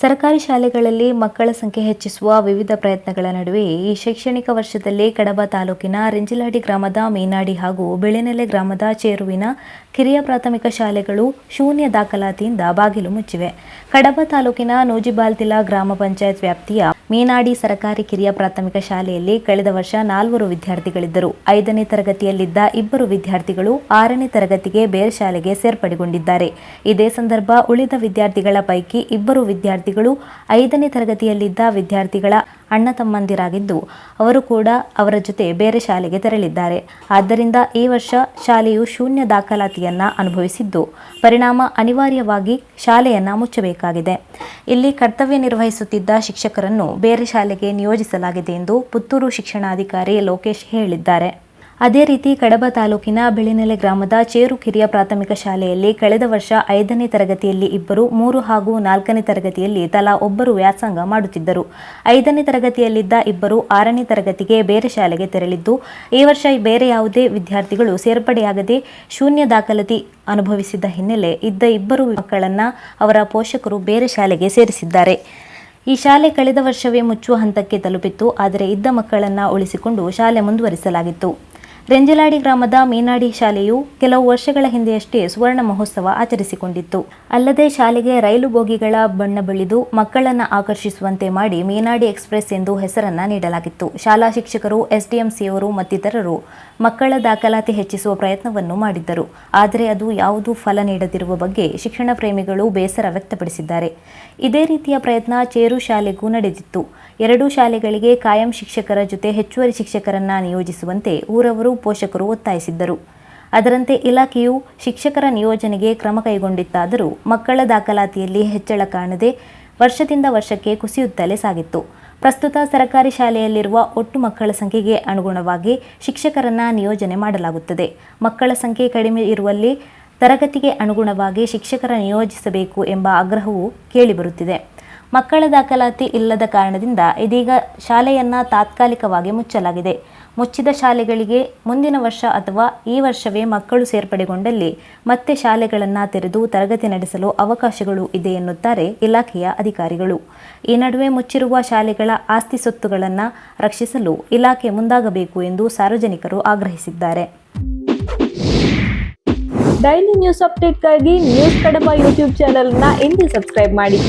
ಸರ್ಕಾರಿ ಶಾಲೆಗಳಲ್ಲಿ ಮಕ್ಕಳ ಸಂಖ್ಯೆ ಹೆಚ್ಚಿಸುವ ವಿವಿಧ ಪ್ರಯತ್ನಗಳ ನಡುವೆ ಈ ಶೈಕ್ಷಣಿಕ ವರ್ಷದಲ್ಲಿ ಕಡಬ ತಾಲೂಕಿನ ರೆಂಜಿಲಾಡಿ ಗ್ರಾಮದ ಮೀನಾಡಿ ಹಾಗೂ ಬೆಳೆನೆಲೆ ಗ್ರಾಮದ ಚೇರುವಿನ ಕಿರಿಯ ಪ್ರಾಥಮಿಕ ಶಾಲೆಗಳು ಶೂನ್ಯ ದಾಖಲಾತಿಯಿಂದ ಬಾಗಿಲು ಮುಚ್ಚಿವೆ. ಕಡಬ ತಾಲೂಕಿನ ನೂಜಿಬಾಲ್ತಿಲ ಗ್ರಾಮ ಪಂಚಾಯತ್ ವ್ಯಾಪ್ತಿಯ ಮೀನಾಡಿ ಸರಕಾರಿ ಕಿರಿಯ ಪ್ರಾಥಮಿಕ ಶಾಲೆಯಲ್ಲಿ ಕಳೆದ ವರ್ಷ ನಾಲ್ವರು ವಿದ್ಯಾರ್ಥಿಗಳಿದ್ದರು. ಐದನೇ ತರಗತಿಯಲ್ಲಿದ್ದ ಇಬ್ಬರು ವಿದ್ಯಾರ್ಥಿಗಳು ಆರನೇ ತರಗತಿಗೆ ಬೇರೆ ಶಾಲೆಗೆ ಸೇರ್ಪಡೆಗೊಂಡಿದ್ದಾರೆ. ಇದೇ ಸಂದರ್ಭ ಉಳಿದ ವಿದ್ಯಾರ್ಥಿಗಳ ಪೈಕಿ ಇಬ್ಬರು ವಿದ್ಯಾರ್ಥಿಗಳು ಐದನೇ ತರಗತಿಯಲ್ಲಿದ್ದ ವಿದ್ಯಾರ್ಥಿಗಳ ಅಣ್ಣ ತಮ್ಮಂದಿರಾಗಿದ್ದು, ಅವರು ಕೂಡ ಅವರ ಜೊತೆ ಬೇರೆ ಶಾಲೆಗೆ ತೆರಳಿದ್ದಾರೆ. ಆದ್ದರಿಂದ ಈ ವರ್ಷ ಶಾಲೆಯು ಶೂನ್ಯ ದಾಖಲಾತಿಯನ್ನ ಅನುಭವಿಸಿದ್ದು, ಪರಿಣಾಮ ಅನಿವಾರ್ಯವಾಗಿ ಶಾಲೆಯನ್ನ ಮುಚ್ಚಬೇಕಾಗಿದೆ. ಇಲ್ಲಿ ಕರ್ತವ್ಯ ನಿರ್ವಹಿಸುತ್ತಿದ್ದ ಶಿಕ್ಷಕರನ್ನು ಬೇರೆ ಶಾಲೆಗೆ ನಿಯೋಜಿಸಲಾಗಿದೆ ಎಂದು ಪುತ್ತೂರು ಶಿಕ್ಷಣಾಧಿಕಾರಿ ಲೋಕೇಶ್ ಹೇಳಿದ್ದಾರೆ. ಅದೇ ರೀತಿ ಕಡಬ ತಾಲೂಕಿನ ಬೆಳೆನೆಲೆ ಗ್ರಾಮದ ಚೇರು ಕಿರಿಯ ಪ್ರಾಥಮಿಕ ಶಾಲೆಯಲ್ಲಿ ಕಳೆದ ವರ್ಷ ಐದನೇ ತರಗತಿಯಲ್ಲಿ ಇಬ್ಬರು, ಮೂರು ಹಾಗೂ ನಾಲ್ಕನೇ ತರಗತಿಯಲ್ಲಿ ತಲಾ ಒಬ್ಬರು ವ್ಯಾಸಂಗ ಮಾಡುತ್ತಿದ್ದರು. ಐದನೇ ತರಗತಿಯಲ್ಲಿದ್ದ ಇಬ್ಬರು ಆರನೇ ತರಗತಿಗೆ ಬೇರೆ ಶಾಲೆಗೆ ತೆರಳಿದ್ದು, ಈ ವರ್ಷ ಬೇರೆ ಯಾವುದೇ ವಿದ್ಯಾರ್ಥಿಗಳು ಸೇರ್ಪಡೆಯಾಗದೆ ಶೂನ್ಯ ದಾಖಲಾತಿ ಅನುಭವಿಸಿದ ಹಿನ್ನೆಲೆ ಇದ್ದ ಇಬ್ಬರು ಮಕ್ಕಳನ್ನ ಅವರ ಪೋಷಕರು ಬೇರೆ ಶಾಲೆಗೆ ಸೇರಿಸಿದ್ದಾರೆ. ಈ ಶಾಲೆ ಕಳೆದ ವರ್ಷವೇ ಮುಚ್ಚುವ ಹಂತಕ್ಕೆ ತಲುಪಿತ್ತು, ಆದರೆ ಇದ್ದ ಮಕ್ಕಳನ್ನ ಉಳಿಸಿಕೊಂಡು ಶಾಲೆ ಮುಂದುವರಿಸಲಾಗಿತ್ತು. ರೆಂಜಲಾಡಿ ಗ್ರಾಮದ ಮೀನಾಡಿ ಶಾಲೆಯು ಕೆಲವು ವರ್ಷಗಳ ಹಿಂದೆಯಷ್ಟೇ ಸುವರ್ಣ ಮಹೋತ್ಸವ ಆಚರಿಸಿಕೊಂಡಿತ್ತು. ಅಲ್ಲದೆ ಶಾಲೆಗೆ ರೈಲು ಬೋಗಿಗಳ ಬಣ್ಣ ಬಳಿದು ಮಕ್ಕಳನ್ನ ಆಕರ್ಷಿಸುವಂತೆ ಮಾಡಿ ಮೀನಾಡಿ ಎಕ್ಸ್ಪ್ರೆಸ್ ಎಂದು ಹೆಸರನ್ನ ನೀಡಲಾಗಿತ್ತು. ಶಾಲಾ ಶಿಕ್ಷಕರು, ಎಸ್ಡಿಎಂಸಿಯವರು ಮತ್ತಿತರರು ಮಕ್ಕಳ ದಾಖಲಾತಿ ಹೆಚ್ಚಿಸುವ ಪ್ರಯತ್ನವನ್ನು ಮಾಡಿದ್ದರು. ಆದರೆ ಅದು ಯಾವುದೂ ಫಲ ನೀಡದಿರುವ ಬಗ್ಗೆ ಶಿಕ್ಷಣ ಪ್ರೇಮಿಗಳು ಬೇಸರ ವ್ಯಕ್ತಪಡಿಸಿದ್ದಾರೆ. ಇದೇ ರೀತಿಯ ಪ್ರಯತ್ನ ಚೇರು ಶಾಲೆಗೂ ನಡೆದಿತ್ತು. ಎರಡೂ ಶಾಲೆಗಳಿಗೆ ಕಾಯಂ ಶಿಕ್ಷಕರ ಜೊತೆ ಹೆಚ್ಚುವರಿ ಶಿಕ್ಷಕರನ್ನ ನಿಯೋಜಿಸುವಂತೆ ಊರವರು ಪೋಷಕರು ಒತ್ತಾಯಿಸಿದ್ದರು. ಅದರಂತೆ ಇಲಾಖೆಯು ಶಿಕ್ಷಕರ ನಿಯೋಜನೆಗೆ ಕ್ರಮ ಕೈಗೊಂಡಿತ್ತಾದರೂ ಮಕ್ಕಳ ದಾಖಲಾತಿಯಲ್ಲಿ ಹೆಚ್ಚಳ ಕಾಣದೆ ವರ್ಷದಿಂದ ವರ್ಷಕ್ಕೆ ಕುಸಿಯುತ್ತಲೇ ಸಾಗಿತ್ತು. ಪ್ರಸ್ತುತ ಸರ್ಕಾರಿ ಶಾಲೆಯಲ್ಲಿರುವ ಒಟ್ಟು ಮಕ್ಕಳ ಸಂಖ್ಯೆಗೆ ಅನುಗುಣವಾಗಿ ಶಿಕ್ಷಕರನ್ನ ನಿಯೋಜನೆ ಮಾಡಲಾಗುತ್ತದೆ. ಮಕ್ಕಳ ಸಂಖ್ಯೆ ಕಡಿಮೆ ಇರುವಲ್ಲಿ ತರಗತಿಗೆ ಅನುಗುಣವಾಗಿ ಶಿಕ್ಷಕರ ನಿಯೋಜಿಸಬೇಕು ಎಂಬ ಆಗ್ರಹವು ಕೇಳಿಬರುತ್ತಿದೆ. ಮಕ್ಕಳ ದಾಖಲಾತಿ ಇಲ್ಲದ ಕಾರಣದಿಂದ ಇದೀಗ ಶಾಲೆಯನ್ನ ತಾತ್ಕಾಲಿಕವಾಗಿ ಮುಚ್ಚಲಾಗಿದೆ. ಮುಚ್ಚಿದ ಶಾಲೆಗಳಿಗೆ ಮುಂದಿನ ವರ್ಷ ಅಥವಾ ಈ ವರ್ಷವೇ ಮಕ್ಕಳು ಸೇರ್ಪಡೆಗೊಂಡಲ್ಲಿ ಮತ್ತೆ ಶಾಲೆಗಳನ್ನು ತೆರೆದು ತರಗತಿ ನಡೆಸಲು ಅವಕಾಶಗಳು ಇದೆ ಎನ್ನುತ್ತಾರೆ ಇಲಾಖೆಯ ಅಧಿಕಾರಿಗಳು. ಈ ನಡುವೆ ಮುಚ್ಚಿರುವ ಶಾಲೆಗಳ ಆಸ್ತಿ ಸೊತ್ತುಗಳನ್ನು ರಕ್ಷಿಸಲು ಇಲಾಖೆ ಮುಂದಾಗಬೇಕು ಎಂದು ಸಾರ್ವಜನಿಕರು ಆಗ್ರಹಿಸಿದ್ದಾರೆ. ಡೈಲಿ ನ್ಯೂಸ್ ಅಪ್ಡೇಟ್ಗಾಗಿ ನ್ಯೂಸ್ ಕಡಪ ಯೂಟ್ಯೂಬ್ ಚಾನೆಲ್ನ ಇಂದು ಸಬ್ಸ್ಕ್ರೈಬ್ ಮಾಡಿ.